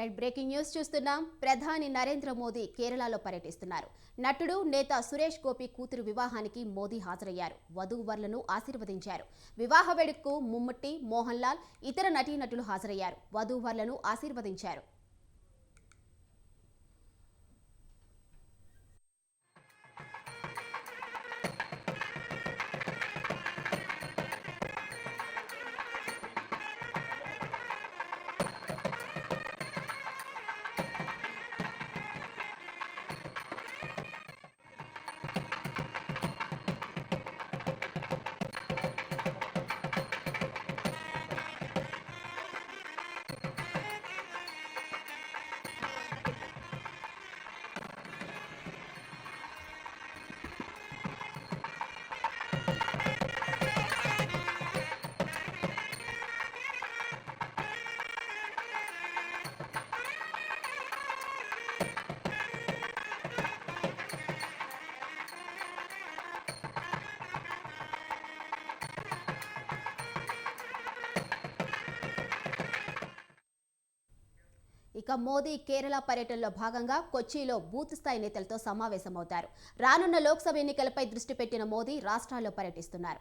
Right breaking news చూస్తున్నాం. ప్రధాని నరేంద్ర మోదీ కేరళలో పర్యటిస్తున్నారు. నటుడు నేత సురేష్ గోపి కూతురు వివాహానికి మోదీ హాజరయ్యారు. వధూవరులను ఆశీర్వదించారు. వివాహ వేడుకకు ముమ్మట్టి మోహన్ లాల్ ఇతర నటీనటులు హాజరయ్యారు. వధూవరులను ఆశీర్వదించారు. ఇక మోదీ కేరళ పర్యటనలో భాగంగా కొచ్చిలో బూత్ స్థాయి నేతలతో సమావేశమవుతారు. రానున్న లోక్సభ ఎన్నికలపై దృష్టి పెట్టిన మోదీ రాష్ట్రాల్లో పర్యటిస్తున్నారు.